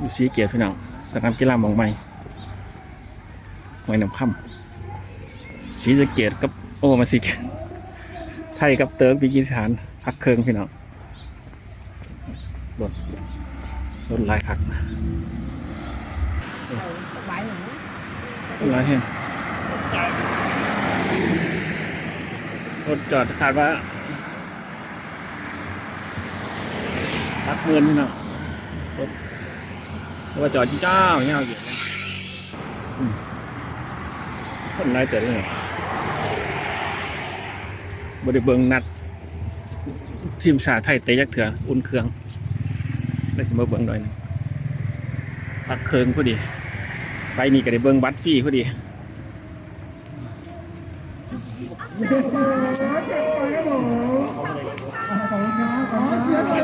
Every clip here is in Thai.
อยู่สีเกียรติพี่น้องสนามกีฬาหมองใหม่หอยน้ำค่ำสีสเกียรติกับโอ้มาสีเกียรไทยกับเติร์กปีกีสถานพักเคิงพี่น้องรถรถลายคักรถลายแห่งรถจอดคาดว่าพักเงินพี่น้องราะ ว่าจอดที่เจ้าเงี้ยเอาอยู่นะคนไรแต่เนี่ยบริเบิงนัด ทีมชาติไทยเตะยักเถื่ออุ่นเครื่อง ได้สมมติเบิงหน่อยหนึงพักเคิงพอดี ไปนี่ก็ได้เบิงบัตรฟรีพอดี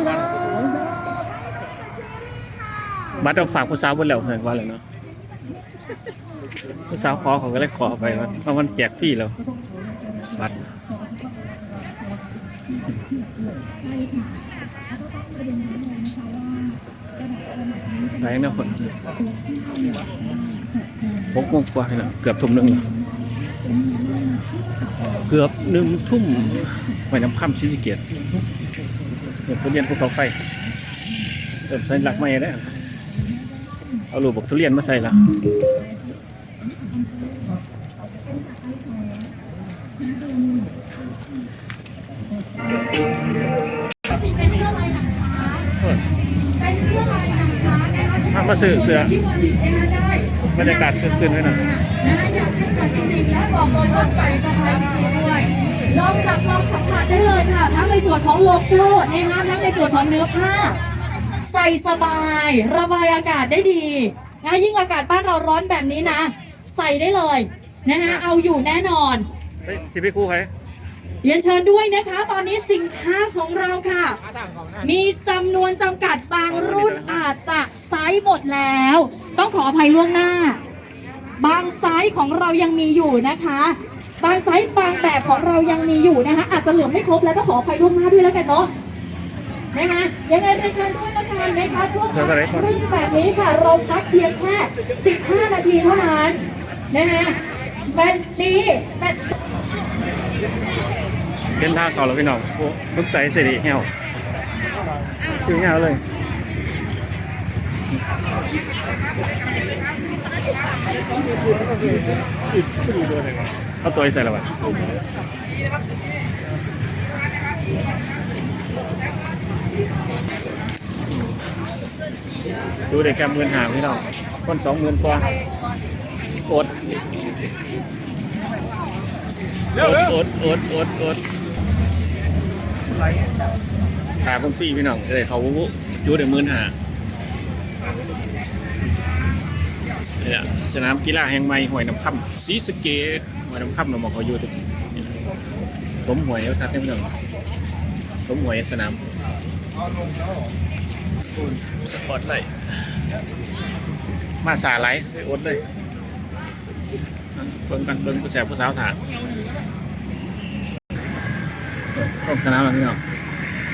บั บัตรเอาฝากผู้สาวบนแล้วเห็นว่าเลยเนาะผู้สาวขอเขาก็เลยขอไปว่าว่ามันแจกฟรีแล้วบัตรไรนะคนหกมงกว่าเลยเนาะเกือบทุ่มหนึ่งแล้วเกือบหนึ่งทุ่มไปน้ำค่ำชิสเกียรติเกือบทุเรียนภูเขาไฟเริ่มใช้หลักไม่ได้ เอาลูกบกทุเรียนมาใส่ละเป็นเสื้อลายหนังช้าเป็นเสื้อลายหนังช้าฮะมาซื้อเสื้อบรรยากาศคึกคืนไว้หน่อยนะคะอยากให้เกิดจริงๆและบอกเลยว่าใส่สบายจริงๆด้วยลองจับลองสัมผัสได้เลยค่ะ ทั้งในส่วนของโลโก้นะคะทั้งในส่วนของเนื้อผ้า ส่สบาย ระบายอากาศได้ดีนะยิ่งอากาศบ้านเราร้อนแบบนี้นะ ใส่ได้เลยนะคะเอาอยู่แน่นอนเฮ้ยสิพี่ครู่ใครเรียนเชิญด้วยนะคะ ตอนนี้สินค้าของเราค่ะ มีจำนวนจำกัดบางรุ่นอาจจะไซส์หมดแล้ว ต้องขออภัยล่วงหน้า บางไซส์ของเรายังมีอยู่นะคะ บางไซส์บางแบบของเรายังมีอยู่นะคะ อาจจะเหลือไม่ครบแล้วต้องขออภัยล่วงหน้าด้วยแล้วกันเนาะ นะคะยังไงเรียนเชิญด้วยละกันนะคะช่วงพักครึ่งแบบนี้ค่ะเราพักเพียงแค่15 นาทีเท่านั้นนะคะแบนดีแบนเล่นท่าเขาแล้วพี่น้องโอ้ลูกใส่เสรีเหี่ยวชื่อเหี่ยวเลยเอาตัวไอ้ใส่แล้ววะ ดูเด็กแกมเงินหาพี่น้องคนสองหมื่นกว่าอดอดอดอดอดอดขาคนฟรีพี่น้องเลยเขาวุจูเดี๋ยวมื่นหาเนี่ยสนามกีฬาแห่งใหม่ห้วยน้ำค่ำสีสะเกตห้วยน้ำค่ำเราบอกเขาอยู่ตรงนี้ผมหวยเอาทัดให้พี่น้องผมหวยสนาม สปอร์ตไลท์มาสาไหลไปอดเลยเบิ่งกันเบิ่งผู้แสบผู้สาวถามร่มสนามแล้วพี่น้อง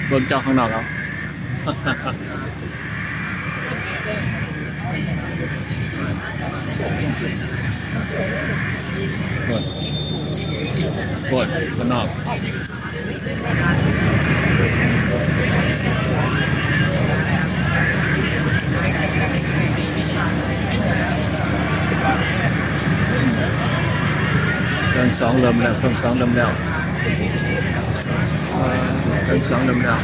เบิ่งจอข้างนอกเอาปวดปวดข้างนอก เครื่องสองเริ่มแล้วเครื่องสองเริ่มแล้วเครื่องสองเริ่มแล้ว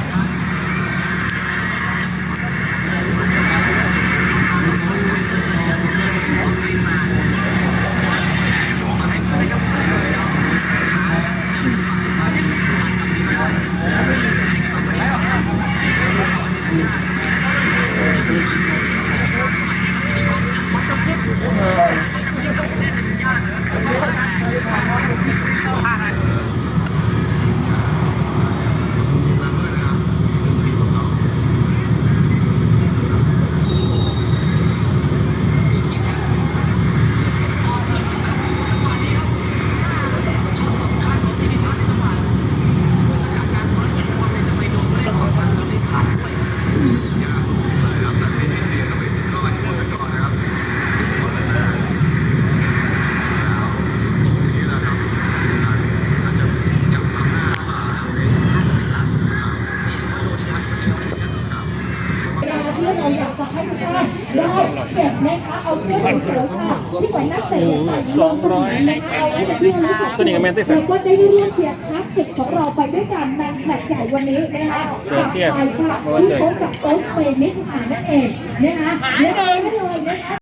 เก็บนะคะเอาเสื้อสวยๆค่ะที่เหมือนนักเตะใส่สองร้อยนะคะเอาไว้เป็นที่ระลึกของตัวนี้ก็แม่นได้สักเราก็ได้ร่วมเชียร์คลาสสิกของเราไปด้วยกันในแมตช์ใหญ่วันนี้นะคะเชียร์เชียร์ไปค่ะเพราะว่าที่เชียร์พบกับโต๊ะเปนิสถานนั่นเองนะคะและได้เลยนะคะ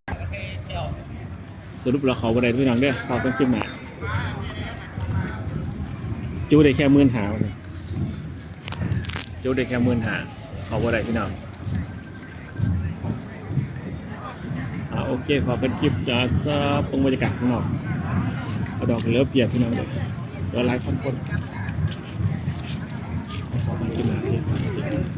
สรุปเราเขาบ่ได้พี่น้องเด้อเขาเป็นชิมหมาจูได้แค่หมื่นหาวันนี้จูได้แค่หมื่นหาเขาบ่ได้พี่น้อง โอเคขอเป็นคลิปจากครับตรงบรรยากาศข้างนอกเอาดอกเหลือเปียกพี่น้องเลยเดี๋ยวไลฟ์พันคนขอเป็นคลิปหน้า